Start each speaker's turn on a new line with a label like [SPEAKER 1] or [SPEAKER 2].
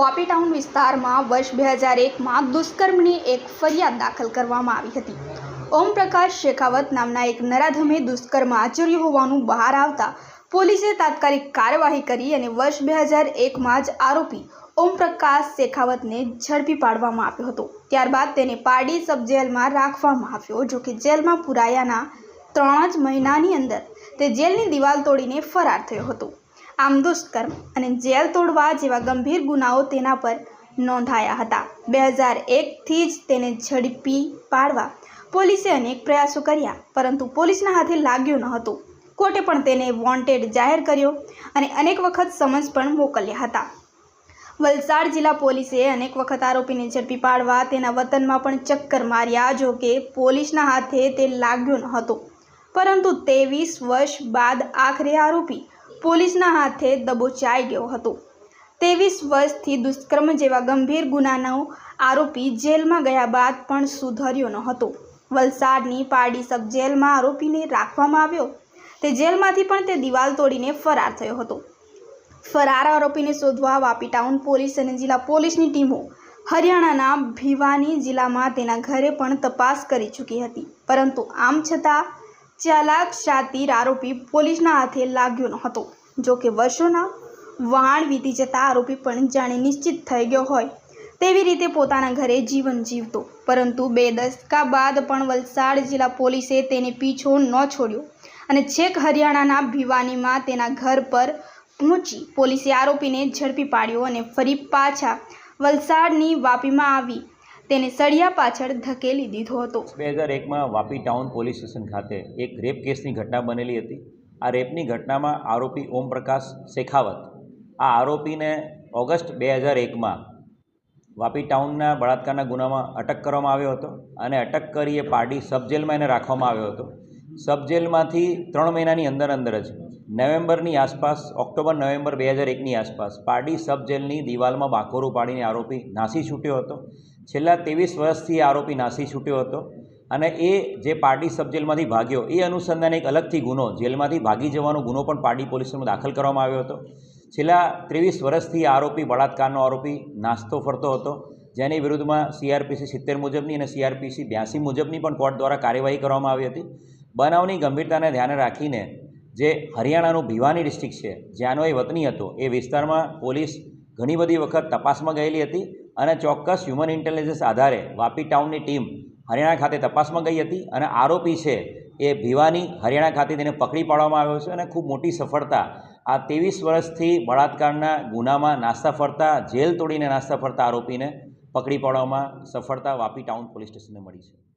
[SPEAKER 1] Vapi town વિસ્તારમાં વર્ષ બે હજાર એકમાં દુષ્કર્મની એક ફરિયાદ દાખલ કરવામાં આવી હતી. ઓમપ્રકાશ શેખાવત નામના એક નરાધમે દુષ્કર્મ આચર્યું હોવાનું બહાર આવતા પોલીસે તાત્કાલિક કાર્યવાહી કરી અને વર્ષ બે હજાર એકમાં જ આરોપી ઓમપ્રકાશ શેખાવતને ઝડપી પાડવામાં આવ્યો હતો. ત્યારબાદ તેને પારડી સબ જેલમાં રાખવામાં આવ્યો, જો કે જેલમાં પુરાયાના ત્રણ જ મહિનાની અંદર તે જેલની દિવાલ તોડીને ફરાર થયો હતો. આમ દુષ્કર્મ અને જેલ તોડવા જેવા ગંભીર ગુનાઓ તેના પર નોંધાયા હતા. બે હજાર એકથી જ તેને ઝડપી પાડવા પોલીસે અનેક પ્રયાસો કર્યા, પરંતુ પોલીસના હાથે લાગ્યું ન હતું. કોર્ટે પણ તેને વોન્ટેડ જાહેર કર્યો અને અનેક વખત સમન્સ પણ મોકલ્યા હતા. વલસાડ જિલ્લા પોલીસે અનેક વખત આરોપીને ઝડપી પાડવા તેના વતનમાં પણ ચક્કર માર્યા, જો કે પોલીસના હાથે તે લાગ્યો ન હતો. પરંતુ ત્રેવીસ વર્ષ બાદ આખરે આરોપી પોલીસના હાથે દબોચાઈ ગયો હતો. ત્રેવીસ વર્ષથી દુષ્કર્મ જેવા ગંભીર ગુનાનો આરોપી જેલમાં ગયા બાદ પણ સુધર્યો ન હતો. વલસાડની પારડી સબ જેલમાં આરોપીને રાખવામાં આવ્યો. તે જેલમાંથી પણ તે દિવાલ તોડીને ફરાર થયો હતો. ફરાર આરોપીને શોધવા વાપી ટાઉન પોલીસ અને જિલ્લા પોલીસની ટીમો હરિયાણાના ભિવાની જિલ્લામાં તેના ઘરે પણ તપાસ કરી ચૂકી હતી. પરંતુ આમ છતાં ચાલાક શાતીર આરોપી પોલીસના હાથે લાગ્યો ન હતો. જો કે વર્ષોના વહાણ વીતી જતા આરોપી પણ જાણે નિશ્ચિત થઈ ગયો હોય તેવી રીતે પોતાના ઘરે જીવન જીવતો. પરંતુ બે દશકા બાદ પણ વલસાડ જિલ્લા પોલીસે તેને પીછો ન છોડ્યો અને છેક હરિયાણાના ભિવાનીમાં તેના ઘર પર પહોંચી પોલીસે આરોપીને ઝડપી પાડ્યો અને ફરી પાછા વલસાડની વાપીમાં આવી. તેને સળિયા પાછળ ધકેલી દીધો હતો.
[SPEAKER 2] બે હજાર એકમાં વાપી ટાઉન પોલીસ સ્ટેશન ખાતે એક રેપ કેસની ઘટના બનેલી હતી. આ રેપની ઘટનામાં આરોપી ઓમપ્રકાશ શેખાવત. આ આરોપીને ઓગસ્ટ બે હજાર એકમાં વાપી ટાઉનના બળાત્કારના ગુનામાં અટક કરવામાં આવ્યો હતો અને અટક કરી એ પારડી સબજેલમાં એને રાખવામાં આવ્યો હતો. સબ જેલમાંથી ત્રણ મહિનાની અંદર અંદર જ નવેમ્બરની આસપાસ, ઓક્ટોબર, નવેમ્બર બે હજાર એકની આસપાસ પારડી સબ જેલની દિવાલમાં બાકોરું પાડીને આરોપી નાસી છૂટ્યો હતો. છેલ્લા ત્રેવીસ વર્ષથી આરોપી નાસી છૂટ્યો હતો અને એ જે પારડી સબ જેલમાંથી ભાગ્યો, એ અનુસંધાને એક અલગથી ગુનો, જેલમાંથી ભાગી જવાનો ગુનો પણ પારડી પોલીસમાં દાખલ કરવામાં આવ્યો હતો. છેલ્લા ત્રેવીસ વર્ષથી આરોપી બળાત્કારનો આરોપી નાસ્તો ફરતો હતો. જેની વિરુદ્ધમાં સીઆરપીસી સિત્તેર મુજબની અને સીઆરપીસી બ્યાસી મુજબની પણ કોર્ટ દ્વારા કાર્યવાહી કરવામાં આવી હતી. બનાવની ગંભીરતાને ધ્યાને રાખીને જે હરિયાણાનું ભિવાની ડિસ્ટ્રિક્ટ છે જ્યાંનો એ વતની હતો, એ વિસ્તારમાં પોલીસ ઘણી બધી વખત તપાસમાં ગયેલી હતી અને ચોક્કસ હ્યુમન ઇન્ટેલિજન્સ આધારે વાપી ટાઉનની ટીમ હરિયાણા ખાતે તપાસમાં ગઈ હતી અને આરોપી છે એ ભિવાની હરિયાણા ખાતે તેને પકડી પાડવામાં આવ્યો છે અને ખૂબ મોટી સફળતા આ ત્રેવીસ વર્ષથી બળાત્કારના ગુનામાં નાસ્તા ફરતા, જેલ તોડીને નાસ્તા ફરતા આરોપીને પકડી પાડવામાં સફળતા વાપી ટાઉન પોલીસ સ્ટેશનને મળી છે.